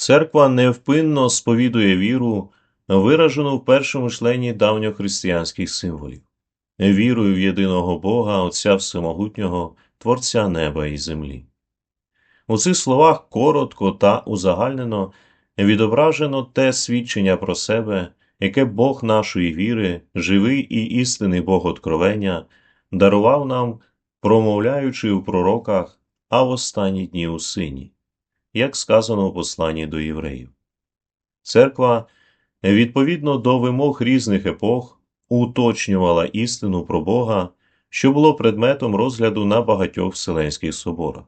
Церква невпинно сповідує віру, виражену в першому члені давньохристиянських символів. Вірую в єдиного Бога, Отця Всемогутнього, Творця неба і землі. У цих словах коротко та узагальнено відображено те свідчення про себе, яке Бог нашої віри, живий і істинний Бог откровення, дарував нам, промовляючи у пророках, а в останні дні у Сині, як сказано у посланні до євреїв. Церква, відповідно до вимог різних епох, уточнювала істину про Бога, що було предметом розгляду на багатьох Вселенських соборах.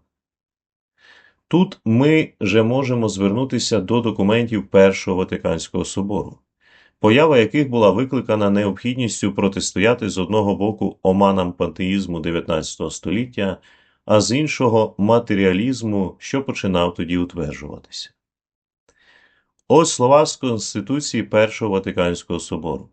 Тут ми же можемо звернутися до документів Першого Ватиканського собору, поява яких була викликана необхідністю протистояти з одного боку оманам пантеїзму XIX століття, а з іншого матеріалізму, що починав тоді утверджуватися. Ось слова з Конституції Першого Ватиканського собору.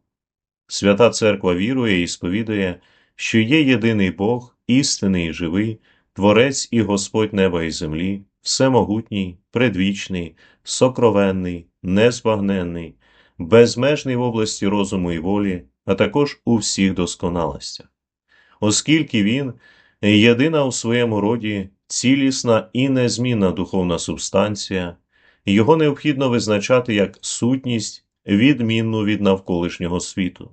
Свята Церква вірує і сповідує, що є єдиний Бог, істинний і живий, Творець і Господь неба і землі, всемогутній, предвічний, сокровенний, незбагненний, безмежний в області розуму і волі, а також у всіх досконалостях. Оскільки Він єдина у своєму роді, цілісна і незмінна духовна субстанція, його необхідно визначати як сутність, відмінну від навколишнього світу,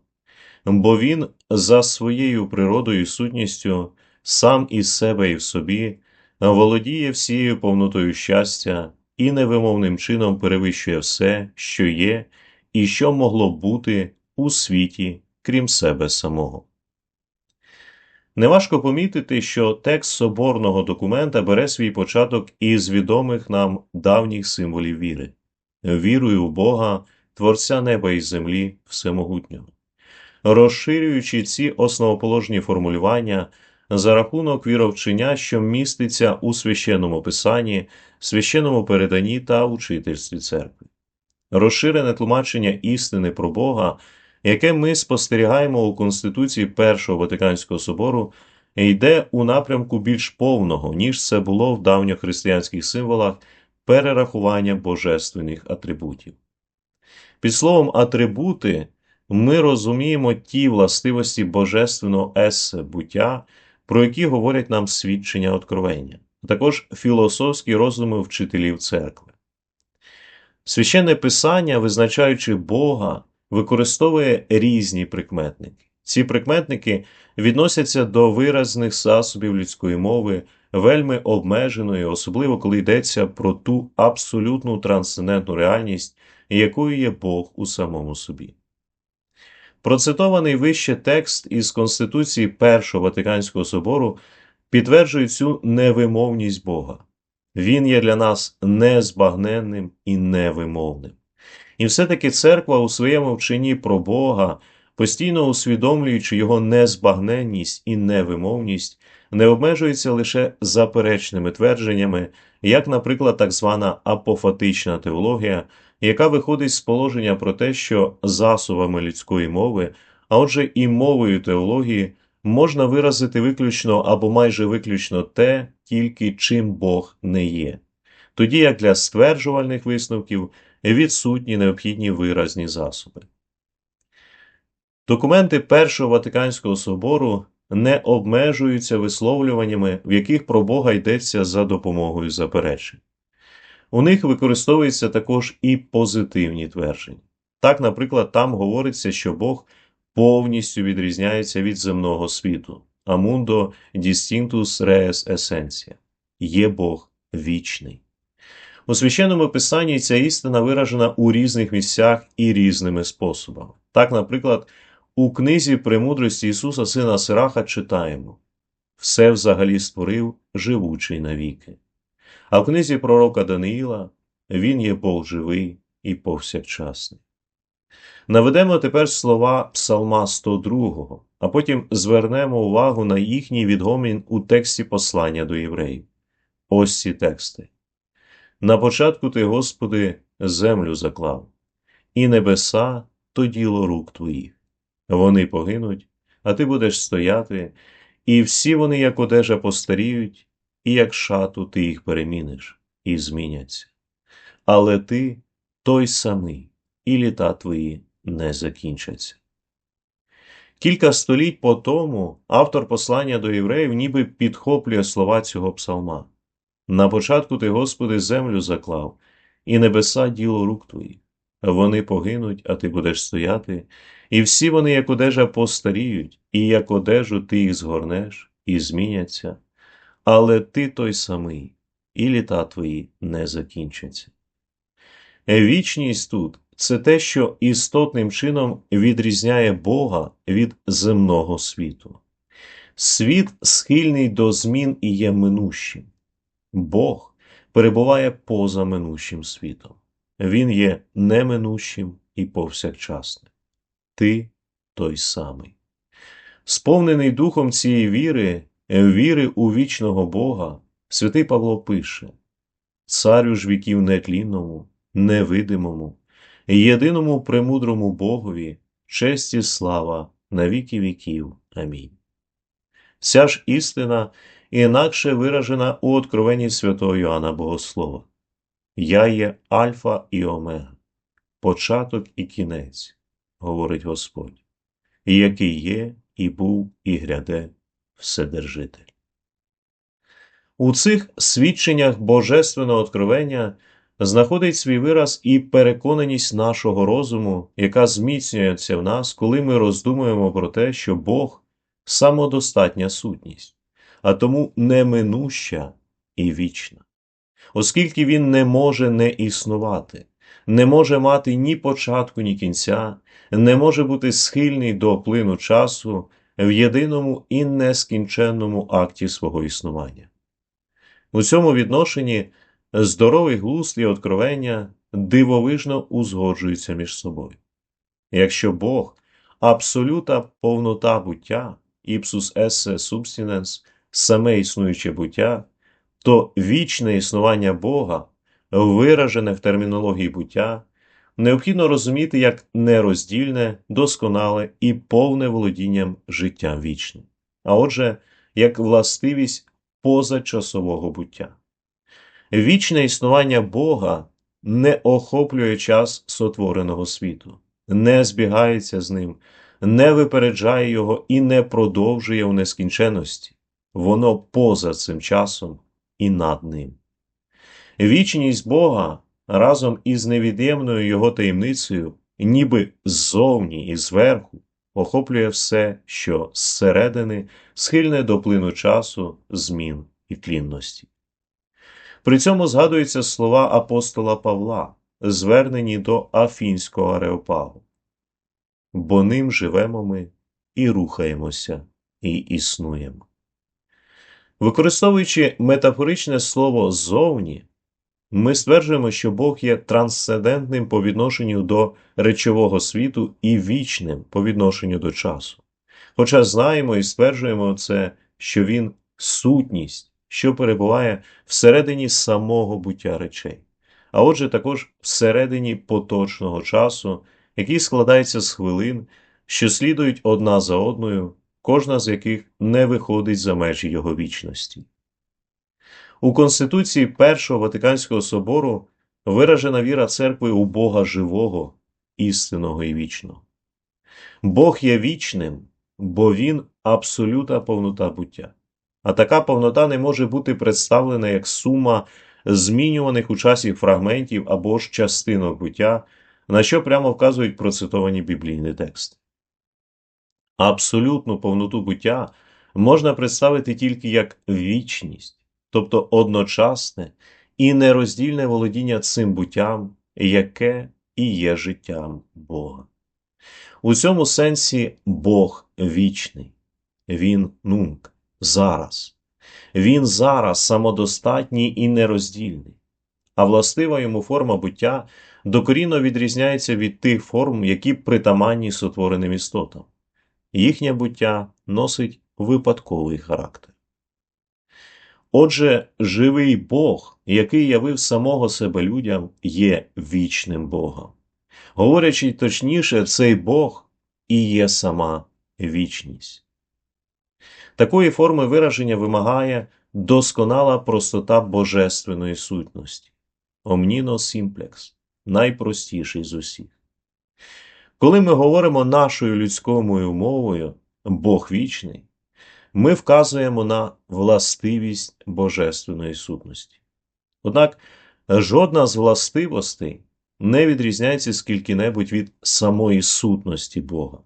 бо він за своєю природою і сутністю сам із себе і в собі володіє всією повнотою щастя і невимовним чином перевищує все, що є і що могло бути у світі, крім себе самого. Неважко помітити, що текст соборного документа бере свій початок із відомих нам давніх символів віри вірую в Бога, Творця неба і землі, Всемогутнього. Розширюючи ці основоположні формулювання за рахунок віровчення, що міститься у священному писанні, священному переданні та учительстві церкви. Розширене тлумачення істини про Бога яке ми спостерігаємо у Конституції Першого Ватиканського собору, йде у напрямку більш повного, ніж це було в давньохристиянських символах перерахування божественних атрибутів. Під словом атрибути ми розуміємо ті властивості божественного есе буття, про які говорять нам свідчення откровення, а також філософські роздуми вчителів церкви. Священне Писання, визначаючи Бога, використовує різні прикметники. Ці прикметники відносяться до виразних засобів людської мови, вельми обмеженої, особливо коли йдеться про ту абсолютну трансцендентну реальність, якою є Бог у самому собі. Процитований вище текст із Конституції Першого Ватиканського собору підтверджує цю невимовність Бога. Він є для нас незбагненним і невимовним. І все-таки церква у своєму вченні про Бога, постійно усвідомлюючи його незбагненність і невимовність, не обмежується лише заперечними твердженнями, як, наприклад, так звана апофатична теологія, яка виходить з положення про те, що засобами людської мови, а отже, і мовою теології, можна виразити виключно або майже виключно те, тільки чим Бог не є. Тоді як для стверджувальних висновків відсутні необхідні виразні засоби. Документи Першого Ватиканського собору не обмежуються висловлюваннями, в яких про Бога йдеться за допомогою заперечень. У них використовуються також і позитивні твердження. Так, наприклад, там говориться, що Бог повністю відрізняється від земного світу, амундо distinctus res essentia. Є Бог вічний. У священному писанні ця істина виражена у різних місцях і різними способами. Так, наприклад, у книзі премудрості Ісуса Сина Сираха читаємо все взагалі створив живучий навіки. А в книзі пророка Даниїла Він є Бог живий і повсякчасний. Наведемо тепер слова Псалма 102, а потім звернемо увагу на їхній відгомін у тексті послання до євреїв. Ось ці тексти. На початку ти, Господи, землю заклав, і небеса то діло рук твоїх. Вони погинуть, а ти будеш стояти, і всі вони, як одежа, постаріють, і як шату ти їх переміниш, і зміняться. але ти той самий, і літа твої не закінчаться. Кілька століть по тому автор послання до євреїв ніби підхоплює слова цього псалма. На початку ти, Господи, землю заклав, і небеса діло рук твоїх. Вони погинуть, а ти будеш стояти, і всі вони, як одежа, постаріють, і як одежу ти їх згорнеш і зміняться, але ти той самий, і літа твої не закінчаться. Вічність тут це те, що істотним чином відрізняє Бога від земного світу. Світ схильний до змін і є минущим. Бог перебуває поза минущим світом. Він є неминущим і повсякчасним. Ти той самий. Сповнений духом цієї віри, віри у вічного Бога, святий Павло пише Царю ж віків нетлінному, невидимому, єдиному премудрому Богові, честь і слава на віки віків. Амінь. Ця ж істина інакше виражена у откровенні святого Йоанна Богослова. Я є Альфа і Омега, початок і кінець, говорить Господь, який є, і був, і гряде Вседержитель. У цих свідченнях Божественного откровення знаходить свій вираз і переконаність нашого розуму, яка зміцнюється в нас, коли ми роздумуємо про те, що Бог самодостатня сутність, а тому неминуща і вічна. Оскільки Він не може не існувати, не може мати ні початку, ні кінця, не може бути схильний до плину часу в єдиному і нескінченному акті свого існування. У цьому відношенні здоровий глузд і откровення дивовижно узгоджуються між собою. Якщо Бог абсолюта повнота буття, іпсус esse substinens, саме існуюче буття, то вічне існування Бога, виражене в термінології буття, необхідно розуміти як нероздільне, досконале і повне володінням життям вічним, а отже, як властивість позачасового буття. Вічне існування Бога не охоплює час сотвореного світу, не збігається з ним, не випереджає його і не продовжує у нескінченності, воно поза цим часом і над ним. Вічність Бога разом із невід'ємною його таємницею, ніби ззовні і зверху, охоплює все, що зсередини схильне до плину часу, змін і тлінності. При цьому згадуються слова апостола Павла, звернені до Афінського Ареопагу. Бо ним живемо ми і рухаємося, і існуємо. Використовуючи метафоричне слово зовні, ми стверджуємо, що Бог є трансцендентним по відношенню до речового світу і вічним по відношенню до часу. Хоча знаємо і стверджуємо це, що Він сутність, що перебуває всередині самого буття речей, а отже, також всередині поточного часу, який складається з хвилин, що слідують одна за одною, кожна з яких не виходить за межі його вічності. У Конституції Першого Ватиканського собору виражена віра церкви у Бога живого, істинного і вічного. Бог є вічним, бо Він абсолюта повнота буття, а така повнота не може бути представлена як сума змінюваних у часі фрагментів або ж частинок буття, на що прямо вказують процитовані біблійні тексти. Абсолютну повноту буття можна представити тільки як вічність, тобто одночасне і нероздільне володіння цим буттям, яке і є життям Бога. У цьому сенсі Бог вічний, Він нунк, зараз, Він зараз самодостатній і нероздільний, а властива йому форма буття докорінно відрізняється від тих форм, які притаманні сотвореним істотам. Їхнє буття носить випадковий характер. Отже, живий Бог, який явив самого себе людям, є вічним Богом. Говорячи точніше, цей Бог і є сама вічність. Такої форми вираження вимагає досконала простота божественної сутності. Omnino simplex, найпростіший з усіх. Коли ми говоримо нашою людською мовою Бог вічний, ми вказуємо на властивість Божественної сутності. Однак жодна з властивостей не відрізняється скільки-небудь від самої сутності Бога,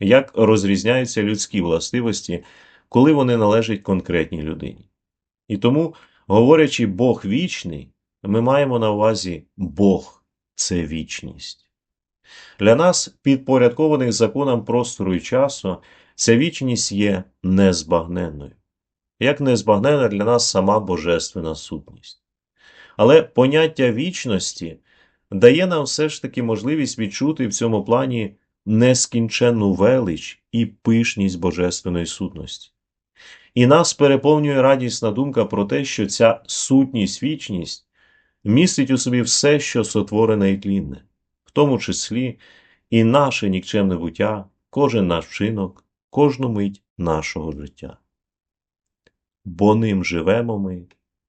як розрізняються людські властивості, коли вони належать конкретній людині. І тому, говорячи Бог вічний, ми маємо на увазі Бог це вічність. Для нас, підпорядкованих законам простору і часу, ця вічність є незбагненною, як незбагненна для нас сама божественна сутність. Але поняття вічності дає нам все ж таки можливість відчути в цьому плані нескінченну велич і пишність божественної сутності. І нас переповнює радісна думка про те, що ця сутність вічність містить у собі все, що сотворене і тлінне, в тому числі і наше нікчемне буття, кожен наш вчинок, кожну мить нашого життя. Бо ним живемо ми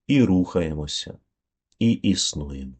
і рухаємося, і існуємо.